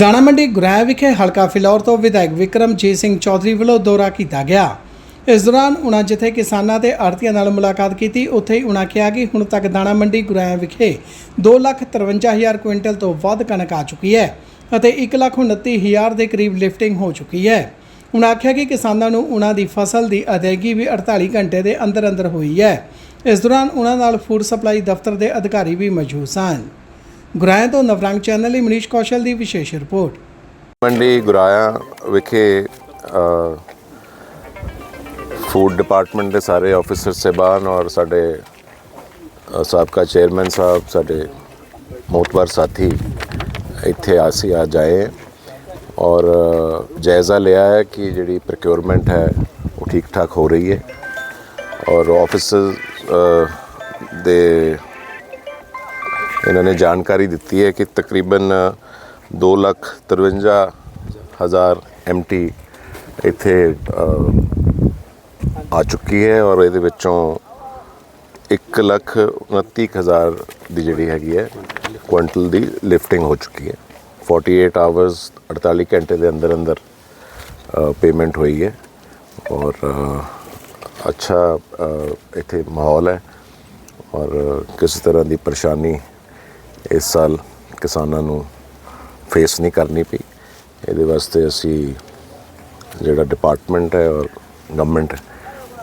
ਦਾਣਾ ਮੰਡੀ ਗੁਰੈਆ ਵਿਖੇ ਹਲਕਾ ਫਿਲੌਰ ਤੋਂ ਵਿਧਾਇਕ ਵਿਕਰਮਜੀਤ ਸਿੰਘ ਚੌਧਰੀ ਵੱਲੋਂ ਦੌਰਾ ਕੀਤਾ ਗਿਆ। ਇਸ ਦੌਰਾਨ ਉਨ੍ਹਾਂ ਜਿੱਥੇ ਕਿਸਾਨਾਂ ਤੇ ਆੜਤੀਆਂ ਨਾਲ ਮੁਲਾਕਾਤ ਕੀਤੀ, ਉੱਥੇ ਹੀ ਉਨ੍ਹਾਂ ਕਿਹਾ ਕਿ ਹੁਣ ਤੱਕ ਦਾਣਾ ਮੰਡੀ ਗੁਰੈਆ ਵਿਖੇ 253000 ਕੁਇੰਟਲ ਤੋਂ ਵੱਧ ਕਣਕ ਆ ਚੁੱਕੀ ਹੈ ਅਤੇ 129000 ਦੇ ਕਰੀਬ ਲਿਫਟਿੰਗ ਹੋ ਚੁੱਕੀ ਹੈ। ਉਹਨਾਂ ਆਖਿਆ ਕਿ ਕਿਸਾਨਾਂ ਨੂੰ ਉਨ੍ਹਾਂ ਦੀ ਫਸਲ ਦੀ ਅਦਾਇਗੀ ਵੀ 48 ਘੰਟੇ ਦੇ ਅੰਦਰ ਅੰਦਰ ਹੋਈ ਹੈ। ਇਸ ਦੌਰਾਨ ਉਹਨਾਂ ਨਾਲ ਫੂਡ ਸਪਲਾਈ ਦਫ਼ਤਰ ਦੇ ਅਧਿਕਾਰੀ ਵੀ ਮੌਜੂਦ ਸਨ। ਗੁਰਾਇਆ ਤੋਂ ਨਵਰੰਗ ਚੈਨਲ ਲਈ ਮਨੀਸ਼ ਕੌਸ਼ਲ ਦੀ ਵਿਸ਼ੇਸ਼ ਰਿਪੋਰਟ। ਮੰਡੀ ਗੁਰਾਇਆ ਵਿਖੇ ਫੂਡ ਡਿਪਾਰਟਮੈਂਟ ਦੇ ਸਾਰੇ ਆਫੀਸਰ ਸਹਿਬਾਨ ਔਰ ਸਾਡੇ ਸਾਬਕਾ ਚੇਅਰਮੈਨ ਸਾਹਿਬ, ਸਾਡੇ ਮੋਤਬਰ ਸਾਥੀ ਇੱਥੇ ਆਸੀ ਆ ਜਾਏ ਔਰ ਜਾਇਜ਼ਾ ਲਿਆ ਹੈ ਕਿ ਜਿਹੜੀ ਪ੍ਰੋਕਿਉਰਮੈਂਟ ਹੈ ਉਹ ਠੀਕ ਠਾਕ ਹੋ ਰਹੀ ਹੈ ਔਰ ਆਫਿਸਰ ਦੇ ਇਹਨਾਂ ਨੇ ਜਾਣਕਾਰੀ ਦਿੱਤੀ ਹੈ ਕਿ ਤਕਰੀਬਨ 253000 ਐਮਟੀ ਇੱਥੇ ਆ ਚੁੱਕੀ ਹੈ ਔਰ ਇਹਦੇ ਵਿੱਚੋਂ 129000 ਦੀ ਜਿਹੜੀ ਹੈਗੀ ਹੈ, ਕੁਇੰਟਲ ਦੀ ਲਿਫਟਿੰਗ ਹੋ ਚੁੱਕੀ ਹੈ। 48 ਆਵਰਸ 48 ਘੰਟੇ ਦੇ ਅੰਦਰ ਅੰਦਰ ਪੇਮੈਂਟ ਹੋਈ ਹੈ ਔਰ ਅੱਛਾ ਇੱਥੇ ਮਾਹੌਲ ਹੈ ਔਰ ਕਿਸੇ ਤਰ੍ਹਾਂ ਦੀ ਪਰੇਸ਼ਾਨੀ ਇਸ ਸਾਲ ਕਿਸਾਨਾਂ ਨੂੰ ਫੇਸ ਨਹੀਂ ਕਰਨੀ ਪਈ। ਇਹਦੇ ਵਾਸਤੇ ਅਸੀਂ ਜਿਹੜਾ ਡਿਪਾਰਟਮੈਂਟ ਹੈ ਔਰ ਗਵਰਨਮੈਂਟ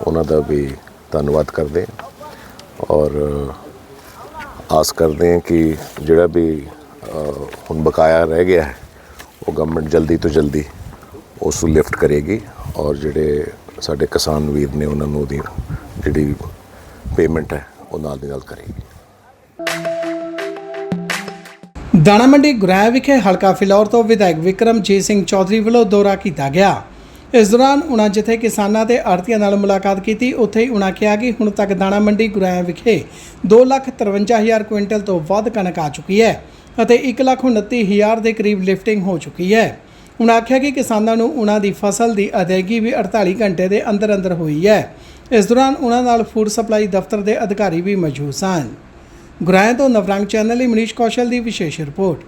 ਉਹਨਾਂ ਦਾ ਵੀ ਧੰਨਵਾਦ ਕਰਦੇ ਹਾਂ ਔਰ ਆਸ ਕਰਦੇ ਹਾਂ ਕਿ ਜਿਹੜਾ ਵੀ ਹੁਣ ਬਕਾਇਆ ਰਹਿ ਗਿਆ ਹੈ, ਉਹ ਗਵਰਨਮੈਂਟ ਜਲਦੀ ਤੋਂ ਜਲਦੀ ਉਸ ਨੂੰ ਲਿਫਟ ਕਰੇਗੀ ਔਰ ਜਿਹੜੇ ਸਾਡੇ ਕਿਸਾਨ ਵੀਰ ਨੇ ਉਹਨਾਂ ਨੂੰ ਉਹਦੀ ਜਿਹੜੀ ਪੇਮੈਂਟ ਹੈ, ਉਹ ਨਾਲ ਦੀ ਨਾਲ ਕਰੇਗੀ। ਦਾਣਾ ਮੰਡੀ ਗੁਰੈਆ ਵਿਖੇ ਹਲਕਾ ਫਿਲੌਰ ਤੋਂ ਵਿਧਾਇਕ ਵਿਕਰਮਜੀਤ ਸਿੰਘ ਚੌਧਰੀ ਵੱਲੋਂ ਦੌਰਾ ਕੀਤਾ ਗਿਆ। ਇਸ ਦੌਰਾਨ ਉਨ੍ਹਾਂ ਜਿੱਥੇ ਕਿਸਾਨਾਂ ਤੇ ਆੜਤੀਆਂ ਨਾਲ ਮੁਲਾਕਾਤ ਕੀਤੀ, ਉੱਥੇ ਹੀ ਉਨ੍ਹਾਂ ਕਿਹਾ ਕਿ ਹੁਣ ਤੱਕ ਦਾਣਾ ਮੰਡੀ ਗੁਰੈਆ ਵਿਖੇ 253000 ਕੁਇੰਟਲ ਤੋਂ ਵੱਧ ਕਣਕ ਆ ਚੁੱਕੀ ਹੈ ਅਤੇ 129000 ਦੇ ਕਰੀਬ ਲਿਫਟਿੰਗ ਹੋ ਚੁੱਕੀ ਹੈ। ਉਹਨਾਂ ਆਖਿਆ ਕਿ ਕਿਸਾਨਾਂ ਨੂੰ ਉਨ੍ਹਾਂ ਦੀ ਫਸਲ ਦੀ ਅਦਾਇਗੀ ਵੀ 48 ਘੰਟੇ ਦੇ ਅੰਦਰ ਅੰਦਰ ਹੋਈ ਹੈ। ਇਸ ਦੌਰਾਨ ਉਹਨਾਂ ਨਾਲ ਫੂਡ ਸਪਲਾਈ ਦਫ਼ਤਰ ਦੇ ਅਧਿਕਾਰੀ ਵੀ ਮੌਜੂਦ ਸਨ। ਗੁਰਾਇਆ ਤੋਂ ਨਵਰੰਗ ਚੈਨਲ ਲਈ ਮਨੀਸ਼ ਕੌਸ਼ਲ ਦੀ ਵਿਸ਼ੇਸ਼ ਰਿਪੋਰਟ।